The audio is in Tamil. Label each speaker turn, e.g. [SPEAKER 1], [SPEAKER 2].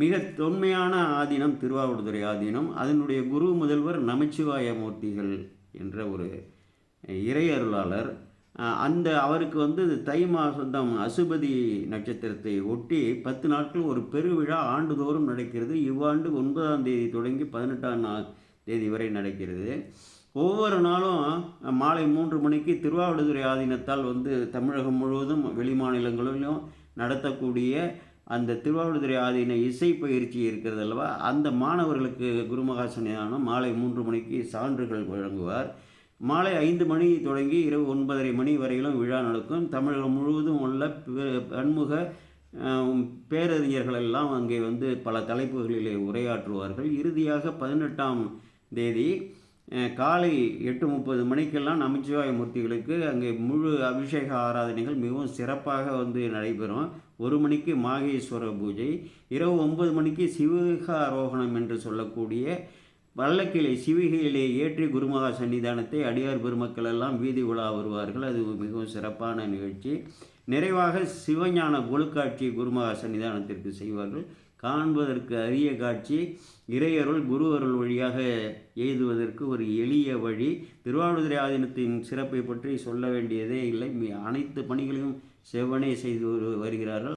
[SPEAKER 1] மிக தொன்மையான ஆதீனம் திருவாவடுதுறை ஆதீனம். அதனுடைய குரு முதல்வர் நமச்சிவாய மூர்த்திகள் என்ற ஒரு இறையருளாளர் அந்த அவருக்கு வந்து தை மாதம் அசுபதி நட்சத்திரத்தை ஒட்டி பத்து நாட்கள் ஒரு பெருவிழா ஆண்டுதோறும் நடக்கிறது. இவ்வாண்டு ஒன்பதாம் தேதி தொடங்கி பதினெட்டாம் நா தேதி வரை நடக்கிறது. ஒவ்வொரு நாளும் மாலை மூன்று மணிக்கு திருவாவடுதுறை ஆதீனத்தால் வந்து தமிழகம் முழுவதும் வெளிமாநிலங்களிலும் நடத்தக்கூடிய அந்த திருவாவடுதுறை ஆதீன இசை பயிற்சி இருக்கிறது அல்லவா? அந்த மாணவர்களுக்கு குருமகா சன்னிதானம் மாலை மூன்று மணிக்கு சான்றுகள் வழங்குவார். மாலை ஐந்து மணி தொடங்கி இரவு ஒன்பதரை மணி வரையிலும் விழா நடக்கும். தமிழகம் முழுவதும் உள்ள பன்முக பேரறிஞர்கள் எல்லாம் அங்கே வந்து பல தலைப்புகளிலே உரையாற்றுவார்கள். இறுதியாக பதினெட்டாம் தேதி காலை எட்டு முப்பது மணிக்கெல்லாம் நமச்சிவாய மூர்த்திகளுக்கு அங்கே முழு அபிஷேக ஆராதனைகள் மிகவும் சிறப்பாக வந்து நடைபெறும். ஒரு மணிக்கு மாகேஸ்வர பூஜை இரவு ஒன்பது மணிக்கு சிவகாரோகணம் என்று சொல்லக்கூடிய வல்லக்கிளை சிவிகையிலே ஏற்றி குருமகா சன்னிதானத்தை அடியார் பெருமக்கள் எல்லாம் வீதி உலா வருவார்கள். அது மிகவும் சிறப்பான நிகழ்ச்சி. நிறைவாக சிவஞான கொழுக்காட்சி குருமகா சன்னிதானத்திற்கு செய்வார்கள். காண்பதற்கு அரிய காட்சி இறையருள் குரு அருள் வழியாக எய்துவதற்கு ஒரு எளிய வழி. திருவாவடுதுறை ஆதீனத்தின் சிறப்பை பற்றி சொல்ல வேண்டியதே இல்லை. அனைத்து பணிகளையும் செவ்வனே செய்து வரு- வருகிறார்கள்.